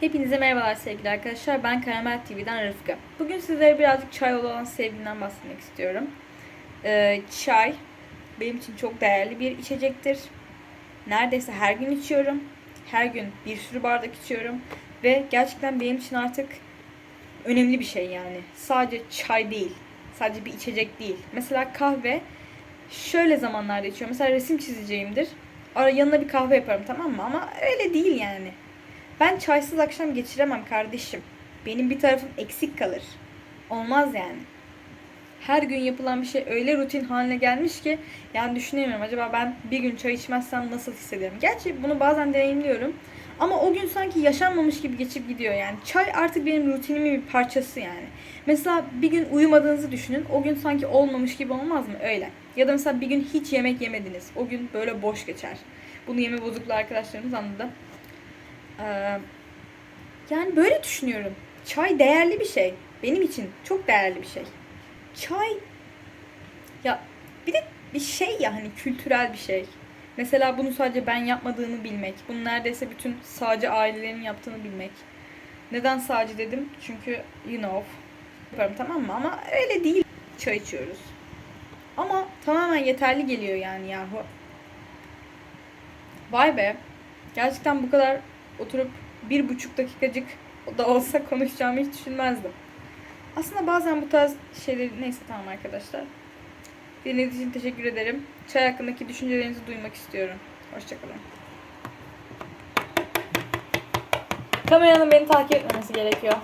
Hepinize merhabalar sevgili arkadaşlar. Ben Karamel TV'den Rıfkı. Bugün sizlere birazcık çay olan sevgimden bahsetmek istiyorum. Ee, çay benim için çok değerli bir içecektir. Neredeyse her gün içiyorum. Her gün bir sürü bardak içiyorum. Ve gerçekten benim için artık önemli bir şey yani. Sadece çay değil. Sadece bir içecek değil. Mesela kahve şöyle zamanlarda içiyorum. Mesela resim çizeceğimdir. Ara yanına bir kahve yaparım tamam mı? Ama öyle değil yani. Ben çaysız akşam geçiremem kardeşim. Benim bir tarafım eksik kalır. Olmaz yani. Her gün yapılan bir şey öyle rutin haline gelmiş ki yani düşünemiyorum acaba ben bir gün çay içmezsem nasıl hissederim. Gerçi bunu bazen deneyimliyorum. Ama o gün sanki yaşanmamış gibi geçip gidiyor yani. Çay artık benim rutinimin bir parçası yani. Mesela bir gün uyumadığınızı düşünün. O gün sanki olmamış gibi olmaz mı? Öyle. Ya da mesela bir gün hiç yemek yemediniz. O gün böyle boş geçer. Bunu yeme bozukluğu arkadaşlarımız anladı. Ee, yani böyle düşünüyorum. Çay değerli bir şey. Benim için çok değerli bir şey. Çay ya bir de bir şey ya hani kültürel bir şey. Mesela bunu sadece ben yapmadığını bilmek. Bunu neredeyse bütün sağcı ailelerin yaptığını bilmek. Neden sağcı dedim? Çünkü you know. Yaparım tamam mı? Ama öyle değil. Çay içiyoruz. Ama tamamen yeterli geliyor yani yahu. Vay be. Gerçekten bu kadar oturup bir buçuk dakikacık da olsa konuşacağımı hiç düşünmezdim. Aslında bazen bu tarz şeyleri... Neyse tamam arkadaşlar. Dinlediğiniz için teşekkür ederim. Çay hakkındaki düşüncelerinizi duymak istiyorum. Hoşçakalın. Kameranın beni takip etmemesi gerekiyor.